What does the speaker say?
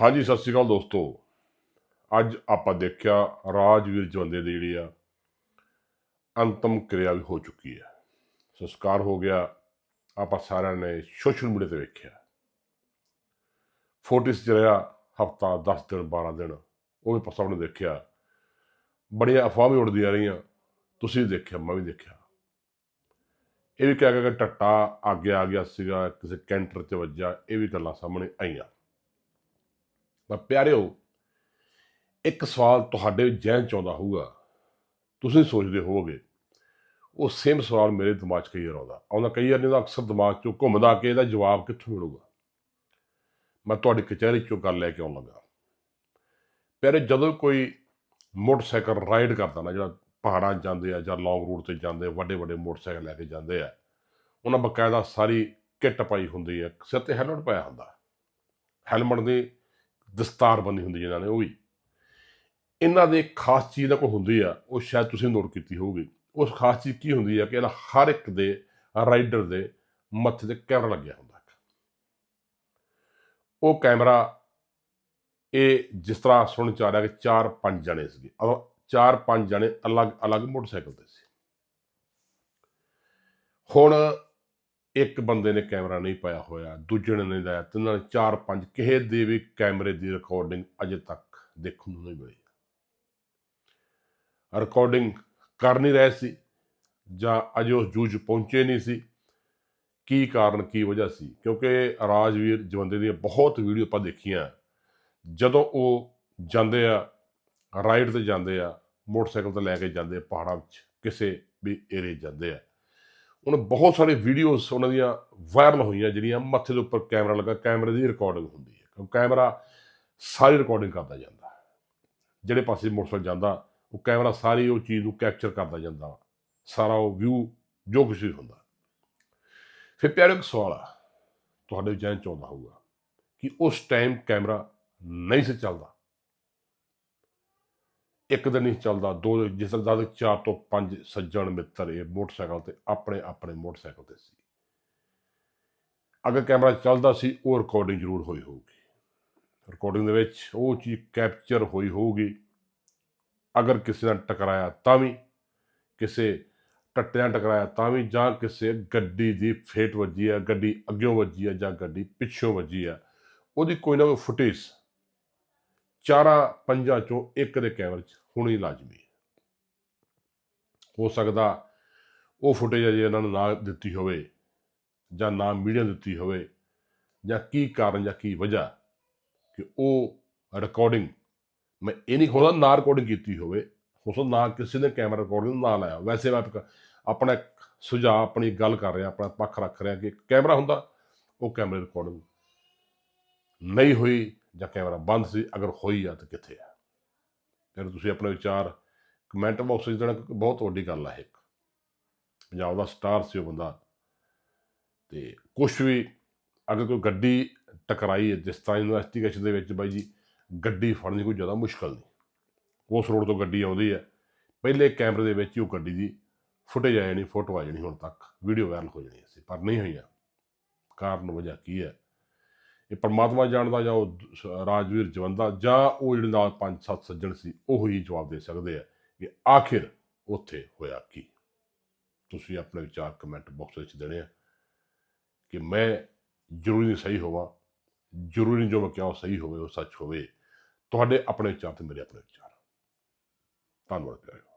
ਹਾਂਜੀ, ਸਤਿ ਸ਼੍ਰੀ ਅਕਾਲ ਦੋਸਤੋ। ਅੱਜ ਆਪਾਂ ਦੇਖਿਆ ਰਾਜਵੀਰ ਜਵੰਦੇ ਦੀ ਜਿਹੜੀ ਆ ਅੰਤਮ ਕਿਰਿਆ ਵੀ ਹੋ ਚੁੱਕੀ ਹੈ ਸੰਸਕਾਰ ਹੋ ਗਿਆ। ਆਪਾਂ ਸਾਰਿਆਂ ਨੇ ਸੋਸ਼ਲ ਮੀਡੀਆ ਤੇ ਵੇਖਿਆ। ਫੋਟਿਸ ਚ ਰਿਹਾ ਹਫਤਾ 10 ਦਿਨ 12 ਦਿਨ। ਉਹ ਵੀ ਆਪਾਂ ਸਭ ਨੇ ਦੇਖਿਆ। ਬੜੀਆਂ ਅਫਵਾਹਾਂ ਵੀ ਉੜਦੀਆਂ ਰਹੀਆਂ। ਤੁਸੀਂ ਵੀ ਦੇਖਿਆ, ਮੈਂ ਵੀ ਦੇਖਿਆ। ਇਹ ਵੀ ਕਿਹਾ ਗਿਆ ਕਿ ਟੱਟਾ ਅੱਗੇ ਆ ਗਿਆ ਸੀਗਾ, ਕਿਸੇ ਕੈਂਟਰ 'ਚ ਵੱਜਾ ਇਹ ਵੀ ਗੱਲਾਂ ਸਾਹਮਣੇ ਆਈਆਂ। ਪਰ ਪਿਆਰਿਓ, ਇੱਕ ਸਵਾਲ ਤੁਹਾਡੇ ਜਹਿਨ ਚ ਆਉਂਦਾ ਹੋਊਗਾ। ਤੁਸੀਂ ਸੋਚਦੇ ਹੋਵੋਗੇ, ਉਹ ਸੇਮ ਸਵਾਲ ਮੇਰੇ ਦਿਮਾਗ 'ਚ ਕਈ ਵਾਰ ਆਉਂਦਾ। ਆਉਂਦਾ ਕਈ ਵਾਰ ਨਹੀਂ ਤਾਂ ਅਕਸਰ ਦਿਮਾਗ 'ਚੋਂ ਘੁੰਮਦਾ ਕਿ ਇਹਦਾ ਜਵਾਬ ਕਿੱਥੋਂ ਮਿਲੂਗਾ। ਮੈਂ ਤੁਹਾਡੀ ਕਚਹਿਰੀ 'ਚੋਂ ਗੱਲ ਲੈ ਕੇ ਆਉਣ ਲੱਗਾ। ਪਿਆਰੇ, ਜਦੋਂ ਕੋਈ ਮੋਟਰਸਾਈਕਲ ਰਾਈਡ ਕਰਦਾ ਨਾ, ਜਿਹੜਾ ਪਹਾੜਾਂ 'ਚ ਜਾਂਦੇ ਆ ਜਾਂ ਲੌਂਗ ਰੂਟ ਤੇ ਜਾਂਦੇ ਵੱਡੇ ਵੱਡੇ ਮੋਟਰਸਾਈਕਲ ਲੈ ਕੇ ਜਾਂਦੇ ਆ, ਉਹਨਾਂ ਬਕਾਇਦਾ ਸਾਰੀ ਕਿੱਟ ਪਾਈ ਹੁੰਦੀ ਹੈ, ਸਿਰ ਤੇ ਹੈਲਮਟ ਪਾਇਆ ਹੁੰਦਾ। ਹੈਲਮਟ ਦੀ ਦਸਤਾਰ ਬੰਨੀ ਹੁੰਦੀ ਜਿਹਨਾਂ ਨੇ, ਉਹ ਵੀ। ਇਹਨਾਂ ਦੇ ਖਾਸ ਚੀਜ਼ ਦਾ ਕੋਈ ਹੁੰਦੀ ਆ, ਉਹ ਸ਼ਾਇਦ ਤੁਸੀਂ ਨੋਟ ਕੀਤੀ ਹੋਊਗੀ। ਉਸ ਖਾਸ ਚੀਜ਼ ਕੀ ਹੁੰਦੀ ਆ ਕਿ ਇਹਨਾਂ ਹਰ ਇੱਕ ਦੇ ਰਾਈਡਰ ਦੇ ਮੱਥੇ ਤੇ ਕੈਮਰਾ ਲੱਗਿਆ ਹੁੰਦਾ ਉਹ ਕੈਮਰਾ ਇਹ ਜਿਸ ਤਰ੍ਹਾਂ ਸੁਣਨ ਚ ਆ ਰਿਹਾ ਕਿ ਚਾਰ ਪੰਜ ਜਣੇ ਸੀਗੇ। ਔਰ ਚਾਰ ਪੰਜ ਜਣੇ ਅਲੱਗ-ਅਲੱਗ ਮੋਟਰਸਾਈਕਲ ਤੇ ਸੀ। ਹੁਣ ਇੱਕ ਬੰਦੇ ਨੇ ਕੈਮਰਾ ਨਹੀਂ ਪਾਇਆ ਹੋਇਆ, ਦੂਜੇ ਨੇ ਨਹੀਂ ਲਾਇਆ ਤਿੰਨਾਂ ਨੇ ਚਾਰ ਪੰਜ ਕਿਸੇ ਦੇ ਵੀ ਕੈਮਰੇ ਦੀ ਰਿਕਾਰਡਿੰਗ ਅਜੇ ਤੱਕ ਦੇਖਣ ਨੂੰ ਨਹੀਂ ਮਿਲੀ। ਰਿਕਾਰਡਿੰਗ ਕਰ ਨਹੀਂ ਰਹੇ ਸੀ ਜਾਂ ਅਜੇ ਉਸ ਜੂਝ ਪਹੁੰਚੇ ਨਹੀਂ ਸੀ। ਕੀ ਕਾਰਨ, ਕੀ ਵਜ੍ਹਾ ਸੀ? ਕਿਉਂਕਿ ਰਾਜਵੀਰ ਜਵੰਦੇ ਦੀਆਂ ਬਹੁਤ ਵੀਡੀਓ ਆਪਾਂ ਦੇਖੀਆਂ। ਜਦੋਂ ਉਹ ਜਾਂਦੇ ਆ ਰਾਈਡ ਤੇ ਜਾਂਦੇ ਆ, ਮੋਟਰਸਾਈਕਲ ਤੇ ਲੈ ਕੇ ਜਾਂਦੇ ਪਹਾੜਾਂ ਵਿੱਚ, ਕਿਸੇ ਵੀ ਏਰੀਏ ਜਾਂਦੇ ਆ ਹੁਣ ਬਹੁਤ ਸਾਰੇ ਵੀਡੀਓਜ਼ ਉਹਨਾਂ ਦੀਆਂ ਵਾਇਰਲ ਹੋਈਆਂ ਜਿਹੜੀਆਂ ਮੱਥੇ ਦੇ ਉੱਪਰ ਕੈਮਰਾ ਲੱਗਾ ਕੈਮਰੇ ਦੀ ਰਿਕਾਰਡਿੰਗ ਹੁੰਦੀ ਹੈ। ਕਿਉਂਕਿ ਕੈਮਰਾ ਸਾਰੀ ਰਿਕਾਰਡਿੰਗ ਕਰਦਾ ਜਾਂਦਾ ਜਿਹੜੇ ਪਾਸੇ ਮੋਟਰਸਾਈਕਲ ਜਾਂਦਾ, ਉਹ ਕੈਮਰਾ ਸਾਰੀ ਉਹ ਚੀਜ਼ ਨੂੰ ਕੈਪਚਰ ਕਰਦਾ ਜਾਂਦਾ, ਸਾਰਾ ਉਹ ਵਿਊ ਜੋ ਕੁਛ ਵੀ ਹੁੰਦਾ। ਫਿਰ ਪਿਆਰੇ ਇੱਕ ਸਵਾਲ ਆ, ਤੁਹਾਡੇ ਜਹਿਨ ਚ ਆਉਂਦਾ ਹੋਊਗਾ ਕਿ ਉਸ ਟਾਈਮ ਕੈਮਰਾ ਨਹੀਂ ਸੀ ਚੱਲਦਾ। ਇੱਕ ਦਿਨ ਨਹੀਂ ਚੱਲਦਾ, ਦੋ ਜਿਸ ਤਰ੍ਹਾਂ ਦਾ ਚਾਰ ਤੋਂ ਪੰਜ ਸੱਜਣ ਮਿੱਤਰ ਇਹ ਮੋਟਰਸਾਈਕਲ ਤੇ ਆਪਣੇ ਆਪਣੇ ਮੋਟਰਸਾਈਕਲ ਤੇ ਸੀ। ਅਗਰ ਕੈਮਰਾ ਚੱਲਦਾ ਸੀ, ਉਹ ਰਿਕਾਰਡਿੰਗ ਜ਼ਰੂਰ ਹੋਈ ਹੋਊਗੀ। ਰਿਕਾਰਡਿੰਗ ਦੇ ਵਿੱਚ ਉਹ ਚੀਜ਼ ਕੈਪਚਰ ਹੋਈ ਹੋਊਗੀ। ਅਗਰ ਕਿਸੇ ਨਾਲ ਟਕਰਾਇਆ ਤਾਂ ਵੀ, ਕਿਸੇ ਟੱਟਿਆਂ ਟਕਰਾਇਆ ਤਾਂ ਵੀ, ਜਾਂ ਕਿਸੇ ਗੱਡੀ ਦੀ ਫੇਟ ਵੱਜੀ ਆ, ਗੱਡੀ ਅੱਗਿਓਂ ਵੱਜੀ ਆ, ਜਾਂ ਗੱਡੀ ਪਿੱਛੋਂ ਵੱਜੀ ਆ, ਉਹਦੀ ਕੋਈ ਨਾ ਕੋਈ ਫੁਟੇਜ ਚਾਰਾਂ ਪੰਜਾਂ ਚੋਂ ਇੱਕ ਦੇ ਕੈਮਰੇ 'ਚ ਹੋਣੀ ਲਾਜ਼ਮੀ ਹੈ। ਹੋ ਸਕਦਾ ਉਹ ਫੁਟੇਜ ਅਜੇ ਇਹਨਾਂ ਨੂੰ ਨਾ ਦਿੱਤੀ ਹੋਵੇ ਜਾਂ ਨਾ ਮੀਡੀਆ ਦਿੱਤੀ ਹੋਵੇ ਜਾਂ ਕੀ ਕਾਰਨ ਜਾਂ ਕੀ ਵਜ੍ਹਾ ਕਿ ਉਹ ਰਿਕਾਰਡਿੰਗ ਮੈਂ ਇਹ ਨਹੀਂ ਖੋਦਾ ਨਾ ਰਿਕਾਰਡਿੰਗ ਕੀਤੀ ਹੋਵੇ। ਉਸ ਸਕਦਾ ਨਾ ਕਿਸੇ ਨੇ ਕੈਮਰਾ ਰਿਕਾਰਡਿੰਗ ਨਾ ਲਾਇਆ। ਵੈਸੇ ਮੈਂ ਆਪਣਾ ਸੁਝਾਅ, ਆਪਣੀ ਗੱਲ ਕਰ ਰਿਹਾ, ਆਪਣਾ ਪੱਖ ਰੱਖ ਰਿਹਾ ਕਿ ਕੈਮਰਾ ਹੁੰਦਾ, ਉਹ ਕੈਮਰੇ ਰਿਕਾਰਡਿੰਗ ਨਹੀਂ ਹੋਈ। ਜਾਂ ਕੈਮਰਾ ਬੰਦ ਸੀ, ਅਗਰ ਹੋਈ ਆ ਤਾਂ ਕਿੱਥੇ ਆ? ਫਿਰ ਤੁਸੀਂ ਆਪਣੇ ਵਿਚਾਰ ਕਮੈਂਟ ਬਾਕਸ ਵਿੱਚ ਦੇਣਾ ਕਿਉਂਕਿ ਬਹੁਤ ਵੱਡੀ ਗੱਲ ਆ ਇਹ। ਇੱਕ ਪੰਜਾਬ ਦਾ ਸਟਾਰ ਸੀ ਉਹ ਬੰਦਾ। ਤੇ ਕੁਝ ਵੀ ਅਗਰ ਕੋਈ ਗੱਡੀ ਟਕਰਾਈ ਹੈ, ਜਿਸ ਤਰ੍ਹਾਂ ਇਨਵੈਸਟੀਗੇਸ਼ਨ ਦੇ ਵਿੱਚ ਬਾਈ ਜੀ, ਗੱਡੀ ਫੜਨੀ ਕੋਈ ਜ਼ਿਆਦਾ ਮੁਸ਼ਕਲ ਨਹੀਂ। ਉਸ ਰੋਡ ਤੋਂ ਗੱਡੀ ਆਉਂਦੀ ਹੈ। ਪਹਿਲੇ ਕੈਮਰੇ ਦੇ ਵਿੱਚ ਹੀ ਉਹ ਗੱਡੀ ਦੀ ਫੁਟੇਜ ਆ ਜਾਣੀ ਫੋਟੋ ਆ ਜਾਣੀ ਹੁਣ ਤੱਕ। ਵੀਡੀਓ ਵਾਇਰਲ ਹੋ ਜਾਣੀ ਸੀ ਪਰ ਨਹੀਂ ਹੋਈਆਂ ਕਾਰਨ ਵਜ੍ਹਾ ਕੀ ਹੈ? ਇਹ ਪਰਮਾਤਮਾ ਜਾਣਦਾ ਜਾਂ ਉਹ ਸ- ਰਾਜਵੀਰ ਜਵੰਦਾ ਜਾਂ ਉਹ ਜਿਹੜੇ ਨਾਲ ਪੰਜ ਸੱਤ ਸੱਜਣ ਸੀ, ਉਹ ਹੀ ਜਵਾਬ ਦੇ ਸਕਦੇ ਆ ਕਿ ਆਖਿਰ ਉੱਥੇ ਹੋਇਆ ਕੀ? ਤੁਸੀਂ ਆਪਣੇ ਵਿਚਾਰ ਕਮੈਂਟ ਬਾਕਸ ਵਿੱਚ ਦੇਣੇ ਆ ਕਿ ਮੈਂ ਜ਼ਰੂਰੀ ਨਹੀਂ ਸਹੀ ਹੋਵਾਂ, ਜ਼ਰੂਰੀ ਨਹੀਂ ਜੋ ਮੈਂ ਕਿਹਾ ਉਹ ਸਹੀ ਹੋਵੇ, ਉਹ ਸੱਚ ਹੋਵੇ, ਤੁਹਾਡੇ ਆਪਣੇ ਵਿਚਾਰ ਤੇ ਮੇਰੇ ਆਪਣੇ ਵਿਚਾਰ ਧੰਨਵਾਦ ਪਿਆਰਿਓ।